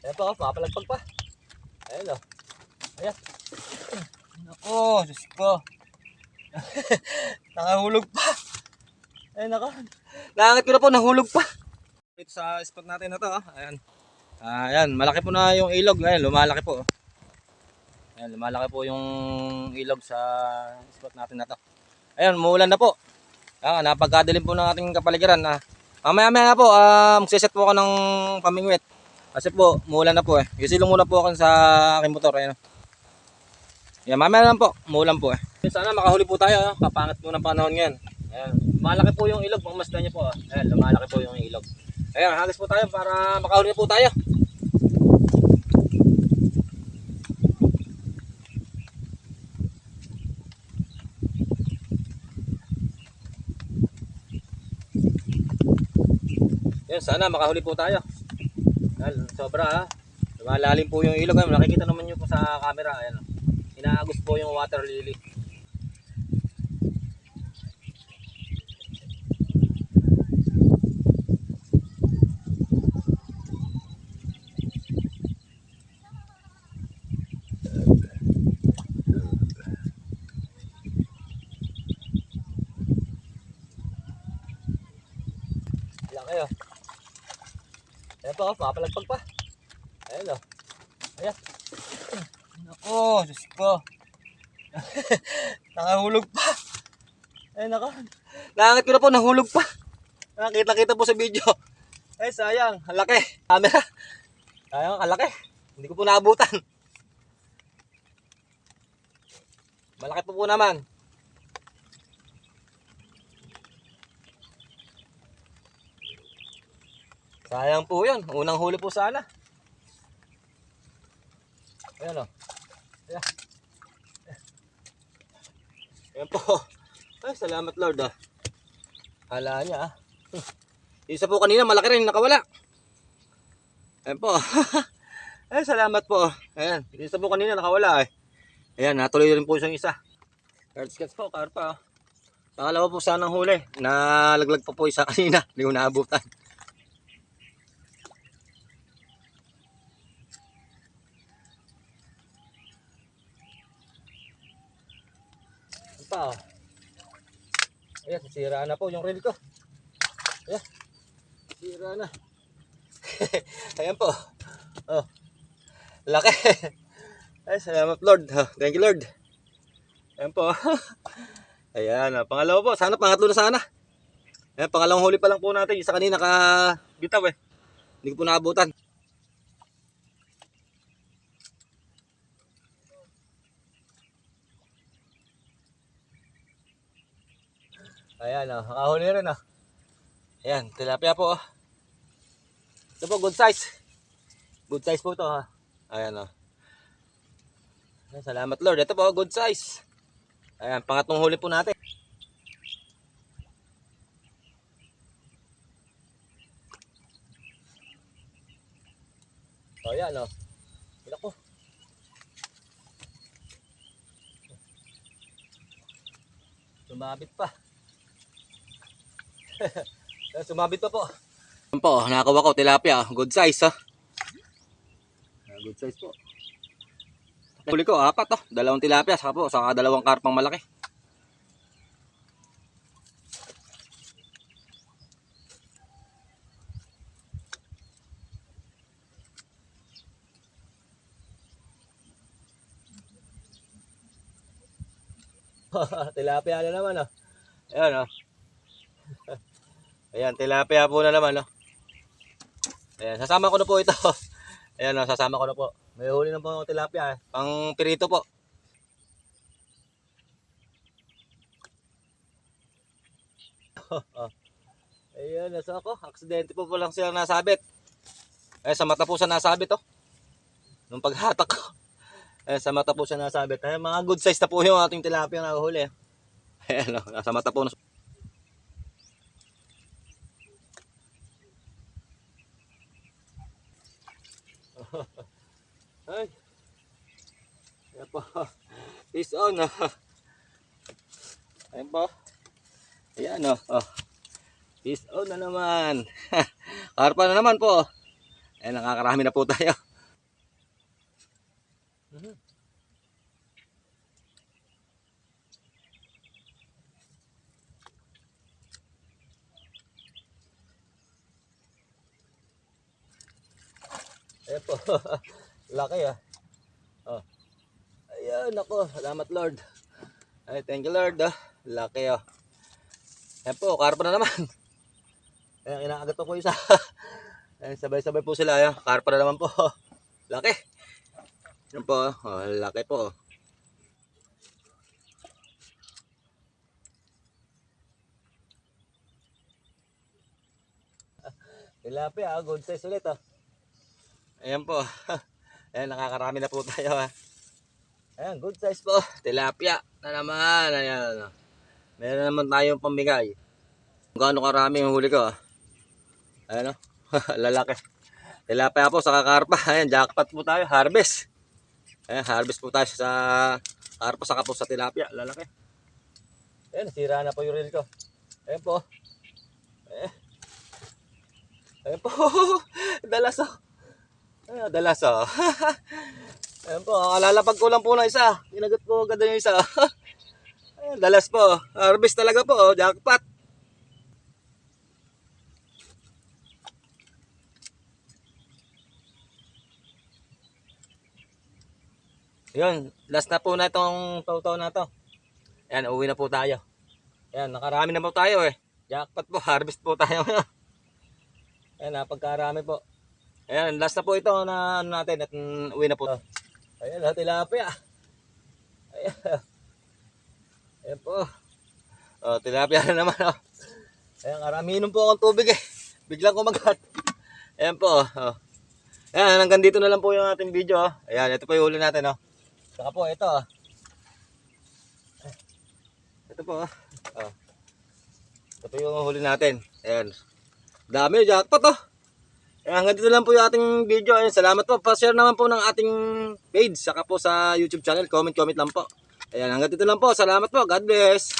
Ayan po, mapalagpag pa. Ayan o. Ayan. Ako, Diyos ko. Nakahulog pa. Ayan ako. Langit ko na po, nahulog pa. Dito sa spot natin na to, ah. ayan. Ayan, malaki po na yung ilog. Ayan, lumalaki po. oh. Ayan, lumalaki po yung ilog sa spot natin na to. Ayan, muulan na po. Ah, napagkadilim po ng ating kapaligiran. Ah. Mamaya-maya na po, ah, magsiset po ako ng pamingwit. Kasi po, muulan na po eh. Isilong muna po ako sa aking motor. Ayan. Yan, mamaya lang po. Muulan po eh. Sana makahuli po tayo. ah. Kapangat po ng panahon ngayon. Ayan. Malaki po yung ilog. Pangmasdan niyo po. ah. Ayan, lumalaki po yung ilog. Ayan, halos po tayo para makahuli po tayo. Yan, sana makahuli po tayo. Yan, sobra ha. Lumalalim po yung ilog. Ayun, nakikita naman nyo po sa camera. Ayan, inaagos po yung water lily. Laki oh. Ayan po, mapalagpag pa. Ayan oh. Ayan. Ako, Diyos ko. Nakahulog pa. Ayan ako. Langit ko na po, nahulog pa. Nakita-kita po sa video. Ay, sayang. Ang laki. Camera. Sayang, ang laki. Hindi ko po naabutan. Malaki po po naman. Sayang po yun. Unang huli po sana. Ayan o. Ayan. Ayan po. Ay, salamat Lord ah. Hala niya ah. Isa po kanina malaki rin nakawala. Ayan po. Ay, salamat po. Ayan. Isa po kanina nakawala eh. Ayan, natuloy rin po isang isa. Card sketch po, karpa. oh. Nakalawa po sanang huli. Nalaglag pa po isa kanina. Hindi ko naabutan. Pa oh. Ayan, sira na po yung reel ko. Ayan. Sira na. Ayan po. Oh. Laki. Ay, salamat Lord. Oh, thank you Lord. Ayan po. Ayan, ah, pangalawa po. Sana pangatlo na sana. Ayan, pangalawang huli pa lang po natin. Isa kanina nakabitaw eh. Hindi ko po naabutan. Ayan, oh, nakahuli rin oh. Ayan, tilapia po oh. Ito po, good size. Good size po to ha. Ayan oh. Salamat Lord. Ito po, good size. Ayan, pangatlong huli po natin. So, ayan oh. Ito ko. Sumabit pa. Ayan, Sumabit pa po. Ayan po, nakakuha ko tilapia. Good size ha. Ayan, Good size po. Huli ko, apat oh. Dalawang tilapia, saka po, saka dalawang karpang malaki. tilapia na naman oh. Ayan oh. Ayan, tilapia po na naman oh. Ayan, sasama ko na po ito. Ayan oh, sasama ko na po. May huli na po ng tilapia. eh. Pang pirito po. Ayan, nasa ako. Aksidente po po lang silang nasabit. Eh, sa mata po siya nasabit, oh. Nung paghatak ko. Eh, sa mata po siya nasabit. Eh, mga good size na po yung ating tilapia na huli. Ayan, oh, nasa mata po. na- Ay. Ayan po. Peace on. Ah. Ayan po. Ayan o. Oh. Peace on na naman. Karpa na naman po. Ayan, nakakarami na po tayo. Mm-hmm. Ayan po. Laki ah. Oh. Ayan ako. Salamat Lord. Ay, thank you Lord ah. Laki ah. Ayan po, karpa na naman. Ayan, inaagat po isa. Ayan, sabay-sabay po sila. Ayan, karpa na naman po. Laki. Ayan po. Oh, laki po. Tilapia, ah, good size ulit ah. Ayan po. Ayan, nakakarami na po tayo. Ayan, good size po. Tilapia na naman. Ayan. oh. Meron naman tayong pambigay. Kung gaano karami yung huli ko. Ayan o. Lalaki. Tilapia po sa kakarpa. Ayan, jackpot po tayo. Harvest. Ayan, harvest po tayo sa karpa saka po sa tilapia. Lalaki. Ayan, sira na po yung reel ko. Ayan po. Ayan. Ayan po. Dalas oh. Ayan, dalas oh. Ayan po, alalapag ko lang po ng isa. Ginagot ko agad yung isa. Ayan, dalas po. Harvest talaga po, oh, jackpot. Yun, last na po na itong taw na to. Ayan, uwi na po tayo. Ayan, nakarami na po tayo eh. Jackpot po, harvest po tayo. Ayan, napagkarami po. Ayan, last na po ito na ano natin at uwi na po. Ayan, ha, tilapia. Ayan. Ayan po. Oh, tilapia na naman. Oh. Ayan, karaminom po akong tubig eh. Biglang kumagat. Ayan po. Oh. Ayan, hanggang dito na lang po yung ating video. Oh. Ayan, ito po yung huli natin. Oh. Saka po, ito. Oh. Ito po. Oh. Oh. Ito po yung huli natin. Ayan. Dami, jackpot oh. Hanggang dito lang po yung ating video. Ayan, salamat po. Pa-share naman po ng ating page. Saka po sa YouTube channel. Comment, comment lang po. Ayan, hanggang dito lang po. Salamat po. God bless.